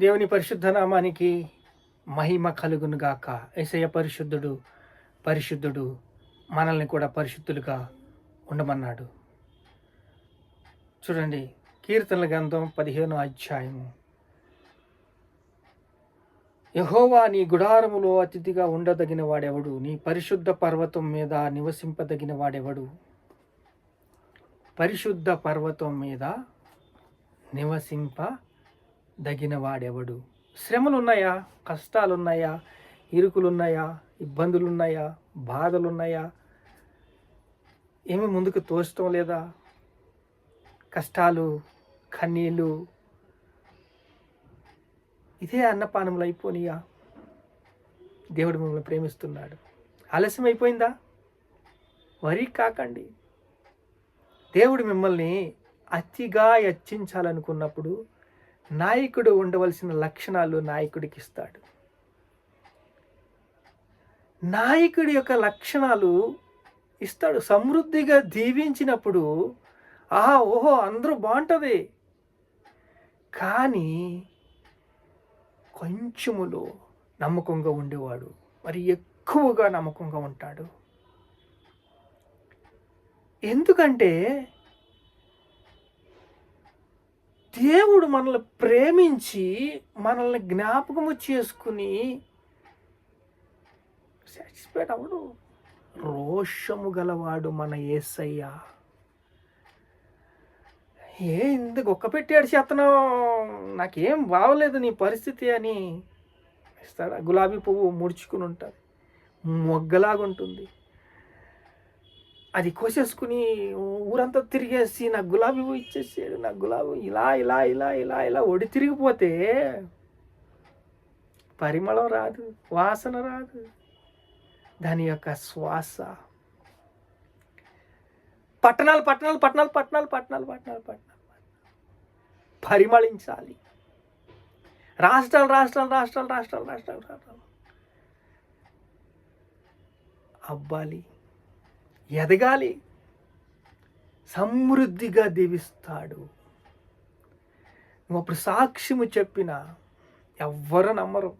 దేవుని పరిశుద్ధ నామానికి మహిమ కలుగును గాక ఏసయ్య పరిశుద్ధుడు పరిశుద్ధుడు మనల్ని కూడా పరిశుద్ధులుగా ఉండమన్నాడు. చూడండి కీర్తనల గ్రంథం పదిహేను అధ్యాయము. యహోవా నీ గుడారములో అతిథిగా ఉండదగిన వాడెవడు? నీ పరిశుద్ధ పర్వతం మీద నివసింపదగిన వాడెవడు? పరిశుద్ధ పర్వతం మీద నివసింప దగిన వాడెవడు శ్రమలున్నాయా? కష్టాలున్నాయా? ఇరుకులున్నాయా? ఇబ్బందులున్నాయా? బాధలున్నాయా? ఏమి ముందుకు తోచడం లేదా? కష్టాలు కన్నీళ్ళు ఇదే అన్నపానములు అయిపోనియా దేవుడు మిమ్మల్ని ప్రేమిస్తున్నాడు. ఆలస్యం అయిపోయిందా వరి కాకండి. దేవుడు మిమ్మల్ని అతిగా యచ్చించాలనుకున్నప్పుడు నాయకుడు ఉండవలసిన లక్షణాలు నాయకుడికి ఇస్తాడు. నాయకుడి యొక్క లక్షణాలు ఇస్తాడు. సమృద్ధిగా దీవించినప్పుడు ఆహా ఓహో అందరూ బాగుంటుంది. కానీ కొంచెములో నమ్మకంగా ఉండేవాడు. మరి ఎక్కువగా నమ్మకంగా ఉంటాడు. ఎందుకంటే దేవుడు మనల్ని ప్రేమించి మనల్ని జ్ఞాపకము చేసుకుని సాటిస్ఫైడ్ అవడు రోషము గలవాడు మన ఏసయ్య. ఏ ఇంత గొక్క పెట్టాడు చేతను నాకేం బాగలేదు నీ పరిస్థితి అని. ఇస్తాడా? గులాబీ పువ్వు ముడుచుకుని ఉంటుంది మొగ్గలాగా ఉంటుంది అది కోసేసుకుని ఊరంతా తిరిగేసి నాకు గులాబీ పువ్వు ఇచ్చేసాడు నాకు గులాబీ ఇలా ఇలా ఇలా ఇలా ఇలా ఒడి తిరిగిపోతే పరిమళం రాదు వాసన రాదు. దాని యొక్క శ్వాస. పట్టణాలు పట్టణాలు పట్టణాలు పట్టణాలు పట్టణాలు పట్టణాలు పట్టణాలు పరిమళించాలి. రాష్ట్రాలు రాష్ట్రాలు రాష్ట్రాలు రాష్ట్రాలు రాష్ట్రాలు రాష్ట్రాలు. అబ్బాలి ఎదగాలి. సమృద్ధిగా దీవిస్తాడు. నువ్వు అప్పుడు సాక్ష్యము చెప్పిన ఎవ్వరు నమ్మరు.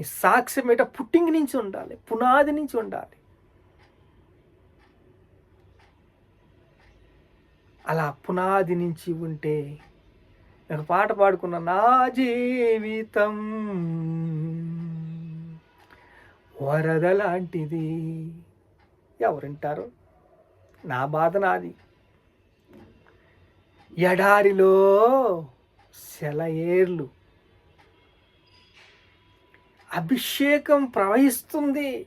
ఈ సాక్ష్యం ఏట పుట్టింగ్ నుంచి ఉండాలి పునాది నుంచి ఉండాలి. అలా పునాది నుంచి ఉంటే నేను పాట పాడుకున్న నా జీవితం వరద లాంటిది. ఎవరింటారు? నా బాధ నాది. ఎడారిలో సెలయేర్లు. అభిషేకం ప్రవహిస్తుంది.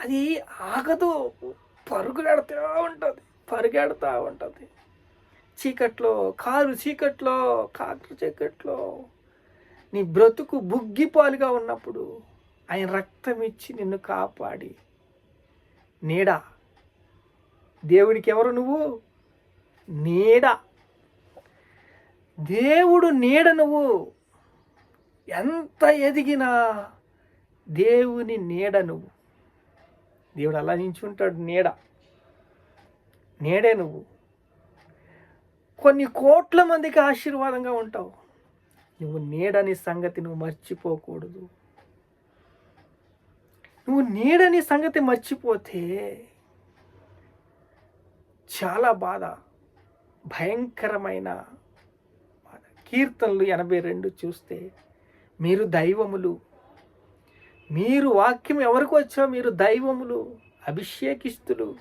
అది ఆగదు. పరుగులాడుతూ ఉంటుంది. పరిగెడుతూ ఉంటుంది. చీకట్లో కారు చీకట్లో కాకరు చీకట్లో. నీ బ్రతుకు బుగ్గిపాలుగా ఉన్నప్పుడు ఆయన రక్తం ఇచ్చి నిన్ను కాపాడి నీడ. దేవునికి ఎవరు నువ్వు? నీడ. దేవుడు నీడ నువ్వు. ఎంత ఎదిగినా దేవుని నీడ నువ్వు. దేవుడు అలా నించుంటాడు నీడ. నీడే నువ్వు. కొన్ని కోట్ల మందికి ఆశీర్వాదంగా ఉంటావు. నువ్వు నీడని సంగతి నువ్వు మర్చిపోకూడదు. నువ్వు నీడని సంగతి మర్చిపోతే చాలా బాధ. భయంకరమైన బాధ. కీర్తనలు ఎనభై రెండు చూస్తే మీరు దైవములు. మీరు వాక్యం ఎవరికి వచ్చా మీరు దైవములు అభిషేకిస్తులు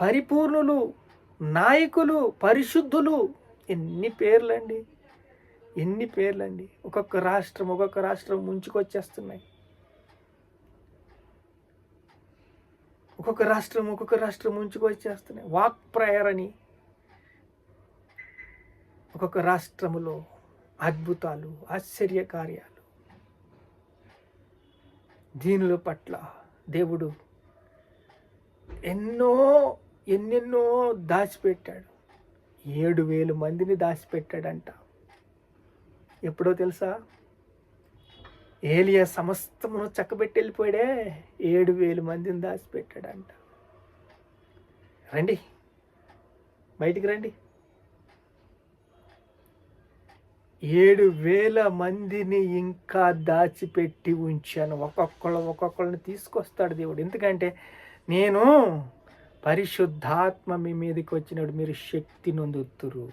పరిపూర్ణులు నాయకులు పరిశుద్ధులు. ఎన్ని పేర్లండి? ఎన్ని పేర్లండి? ఒక్కొక్క రాష్ట్రం ఒక్కొక్క రాష్ట్రం ముంచుకొచ్చేస్తున్నాయి. ఒక్కొక్క రాష్ట్రం ఒక్కొక్క రాష్ట్రం ముంచుకొచ్చేస్తున్నాయి వాక్ ప్రయర్ అని ఒక్కొక్క రాష్ట్రములో అద్భుతాలు ఆశ్చర్య కార్యాలు దీనుల పట్ల దేవుడు ఎన్నో ఎన్నెన్నో దాచిపెట్టాడు. ఏడు వేలు మందిని దాచిపెట్టాడంట. ఎప్పుడో తెలుసా? ఏలియా సమస్తమును చక్కబెట్టి వెళ్ళిపోయాడే. ఏడు వేలు మందిని దాచిపెట్టాడంట. రండి. బయటికి రండి. ఏడు వేల మందిని ఇంకా దాచిపెట్టి ఉంచాను. ఒక్కొక్కళ్ళు ఒక్కొక్కళ్ళని తీసుకొస్తాడు దేవుడు. ఎందుకంటే నేను పరిశుద్ధాత్మ మీ మీదకి వచ్చినప్పుడు మీరు శక్తి నొందుతురు.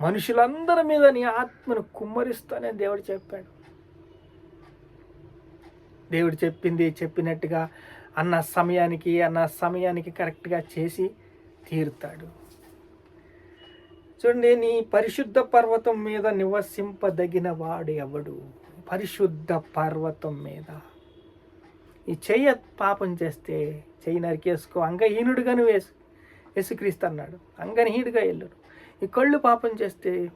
మనుషులందరి మీద నీ ఆత్మను కుమ్మరిస్తానని దేవుడు చెప్పాడు. దేవుడు చెప్పింది చెప్పినట్టుగా అన్న సమయానికి అన్న సమయానికి కరెక్ట్గా చేసి తీరుతాడు. చూడండి నీ పరిశుద్ధ పర్వతం మీద నివసింపదగిన వాడు ఎవడు? పరిశుద్ధ పర్వతం మీద. ఈ చెయ్య పాపం చేస్తే చెయ్యి నరికేసుకో అంగహీనుడుగా నువ్వు వేసు యేసుక్రీస్తు అన్నాడు. అంగనహీనుడిగా వెళ్ళడు ఈ కళ్ళు పాపం చేస్తే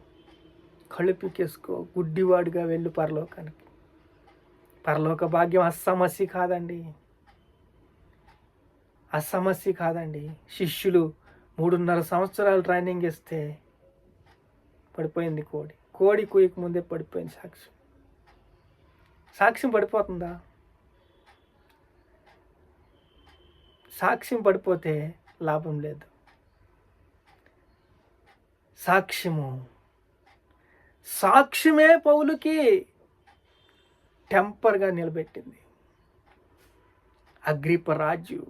కళ్ళు పీకేసుకో గుడ్డివాడిగా వెళ్ళు పరలోకానికి. పరలోక భాగ్యం అసమస్య కాదండి. అసమస్య కాదండి. శిష్యులు మూడున్నర సంవత్సరాలు ట్రైనింగ్ ఇస్తే పడిపోయింది కోడి. కోడి కుయ్యకు ముందే పడిపోయింది సాక్ష్యం. సాక్ష్యం పడిపోతుందా? సాక్ష్యం పడిపోతే లాభం లేదు. సాక్ష్యము. సాక్ష్యమే పౌలుకి టెంపర్గా నిలబెట్టింది. అగ్రిప రాజు.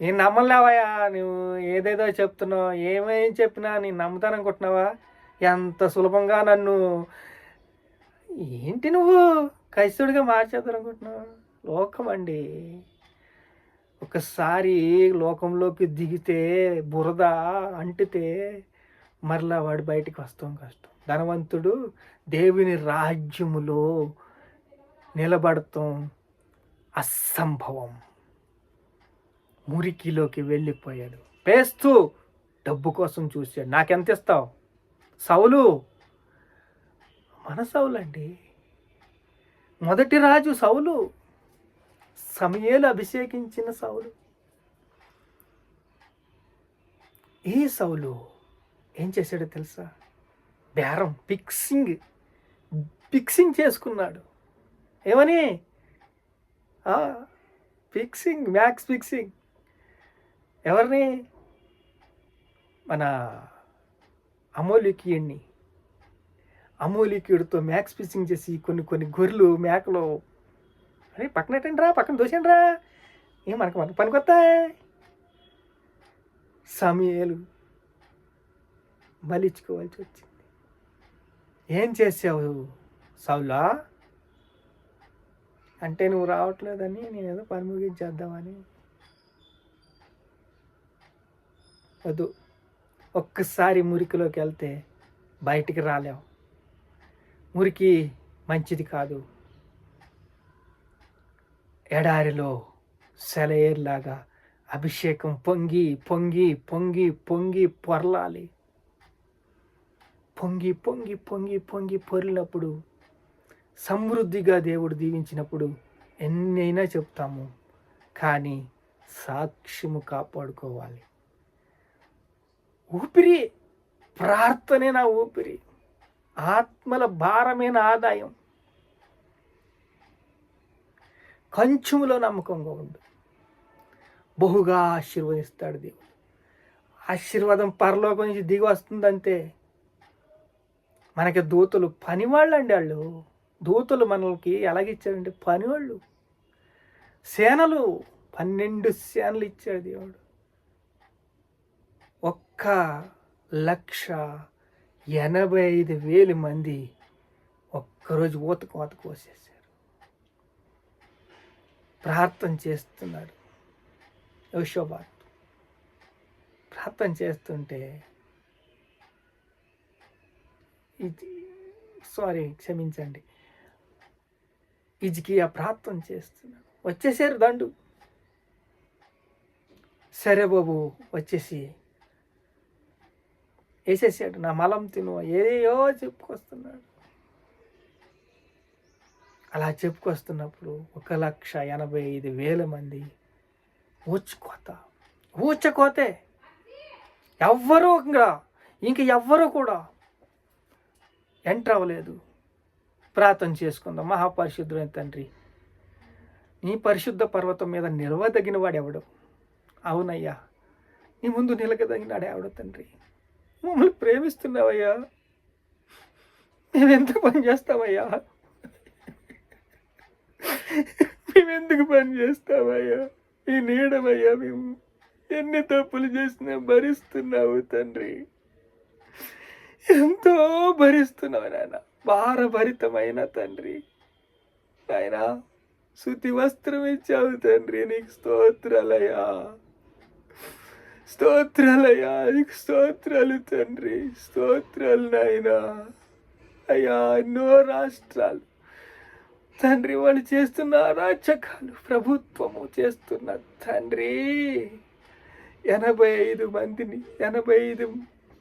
నేను నమ్మలేవయ్యా నువ్వు ఏదేదో చెప్తున్నావు ఏమేం చెప్పినా నేను నమ్ముతాను అనుకుంటున్నావా ఎంత సులభంగా నన్ను ఏంటి నువ్వు క్రైస్తవుడిగా మార్చేద్దాం అనుకుంటున్నావు? లోకం అండి. ఒకసారి లోకంలోకి దిగితే బురద అంటితే మరలా వాడు బయటికి వస్తాం కష్టం. ధనవంతుడు దేవుని రాజ్యములో నిలబడతాం. అసంభవం. మురికిలోకి వెళ్ళిపోయాడు. పేస్తూ డబ్బు కోసం చూశాడు. నాకెంత ఇస్తావు? సౌలు? మన సౌలండి. మొదటి రాజు సౌలు. సమయేలు అభిషేకించిన సౌలు. ఈ సౌలు ఏం చేశాడో తెలుసా? బేరం ఫిక్సింగ్ ఫిక్సింగ్ చేసుకున్నాడు. ఏమని? ఫిక్సింగ్ మ్యాక్స్ ఫిక్సింగ్ ఎవరిని? మన అమోలికియుడిని అమోలికీయుడితో మ్యాక్స్ ఫిక్సింగ్ చేసి కొన్ని కొన్ని గొర్రెలు మేకలు. అరే పక్కన రా పక్కన దోసండి రా. ఏం మనకు మనకు పనికొత్తా సమయాలు బలిచ్చుకోవాల్సి వచ్చింది. ఏం చేసావు సౌలా? అంటే నువ్వు రావట్లేదని నేను ఏదో పని ముగించేద్దామని. వద్దు. ఒక్కసారి మురికిలోకి వెళ్తే బయటికి రాలేవు మురికి మంచిది కాదు. ఎడారిలో సెలయేర్లాగా అభిషేకం పొంగి పొంగి పొంగి పొంగి పొరలాలి. పొంగి పొంగి పొంగి పొంగి పొరినప్పుడు సమృద్ధిగా దేవుడు దీవించినప్పుడు ఎన్నైనా చెప్తాము. కానీ సాక్ష్యము కాపాడుకోవాలి. ఊపిరి ప్రార్థనే నా ఊపిరి. ఆత్మల భారమైన ఆదాయం. కంచుములో నమ్మకంగా ఉండు. బహుగా ఆశీర్వదిస్తాడు దేవుడు. ఆశీర్వాదం పరలోకం నుంచి దిగి వస్తుందంటే మనకి దూతలు పనివాళ్ళు అండి వాళ్ళు. దూతలు మనకి ఎలాగిచ్చాడంటే పనివాళ్ళు. సేనలు పన్నెండు సేనలు ఇచ్చాడు దేవుడు. ఒక్క లక్ష ఎనభై ఐదు వేలు మంది ఒక్కరోజు ఊత కోత కోసేసారు ప్రార్థన చేస్తున్నాడు. యోషోబాత్ ప్రార్థన చేస్తుంటే సారీ క్షమించండి. ఇజ్కి ఆ ప్రార్థన చేస్తున్నాడు వచ్చేసారు దండు. సరే బాబు వచ్చేసి. వేసేసాడు. నా మలం తిను. ఏదో చెప్పుకొస్తున్నాడు? అలా చెప్పుకొస్తున్నప్పుడు ఒక లక్ష ఎనభై ఐదు వేల మంది ఊచుకోత. ఊచకోతే. ఎవ్వరూ ఇంకా ఇంక ఎవ్వరూ కూడా ఎంటర్ అవ్వలేదు. ప్రార్థన చేసుకుందాం. మహాపరిశుద్ధుడైన తండ్రి నీ పరిశుద్ధ పర్వతం మీద నిలవదగిన వాడు ఎవడు అవునయ్యా నీ ముందు నిలకదగినాడు ఎవడు తండ్రి? మమ్మల్ని ప్రేమిస్తున్నావయ్యా. మేమెందుకు పని చేస్తావయ్యా? మేమెందుకు పని చేస్తామయ్యా ఈ నీడమయ్యా మేము ఎన్ని తప్పులు చేసినా భరిస్తున్నావు తండ్రి. ఎంతో భరిస్తున్నావు నాయన. భారభరితమైన తండ్రి. నాయన శుతి వస్త్రం ఇచ్చావు తండ్రి. నీకు స్తోత్రాలయ్యా. స్తోత్రాలయ్యా నీకు స్తోత్రాలు తండ్రి. స్తోత్రాలు నాయనా. అయ్యా ఎన్నో రాష్ట్రాలు. తండ్రి వాళ్ళు చేస్తున్న అరాచకాలు ప్రభుత్వము చేస్తున్న తండ్రి. ఎనభై ఐదు మందిని ఎనభై ఐదు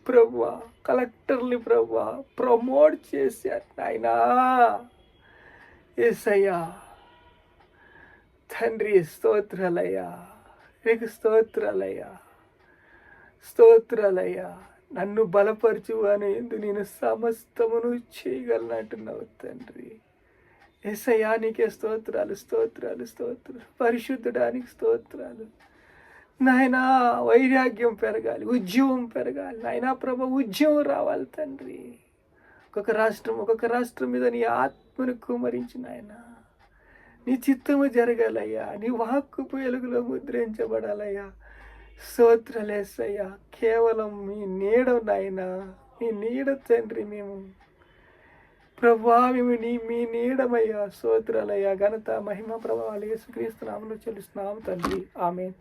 ప్రభా కలెక్టర్ని ప్రభా ప్రమోట్ చేశారు నాయనా. ఏసయ్యా తండ్రి స్తోత్రాలయ్యా నీకు స్తోత్రాలయ్యా స్తోత్రాలయ్యా. నన్ను బలపరచు అని నేను సమస్తమును చేయగలనంటున్నావు తండ్రి. ఎస్ఐయా నీకే స్తోత్రాలు స్తోత్రాలు స్తోత్రాలు. పరిశుద్ధడానికి స్తోత్రాలు. నాయనా వైరాగ్యం పెరగాలి ఉద్యమం పెరగాలి. నాయనా ప్రభ ఉద్యమం రావాలి తండ్రి. ఒక్కొక్క రాష్ట్రం ఒక్కొక్క రాష్ట్రం మీద నీ ఆత్మను కుమరించి నాయనా. నీ చిత్తము జరగాలయ్యా. నీ వాక్కు ఎలుగులో ముద్రించబడాలయ్యా. స్తోత్రలేసయ్యా కేవలం మీ నీడ నాయనా. మీ నీడ తండ్రి మేము. ప్రభా మేము నీ మీ నీడమయ్యా స్తోత్రాలయ్యా ఘనత మహిమ ప్రభావాలు యేసుక్రీస్తు నామలు చెల్లిస్తున్నాము తండ్రి. ఆమె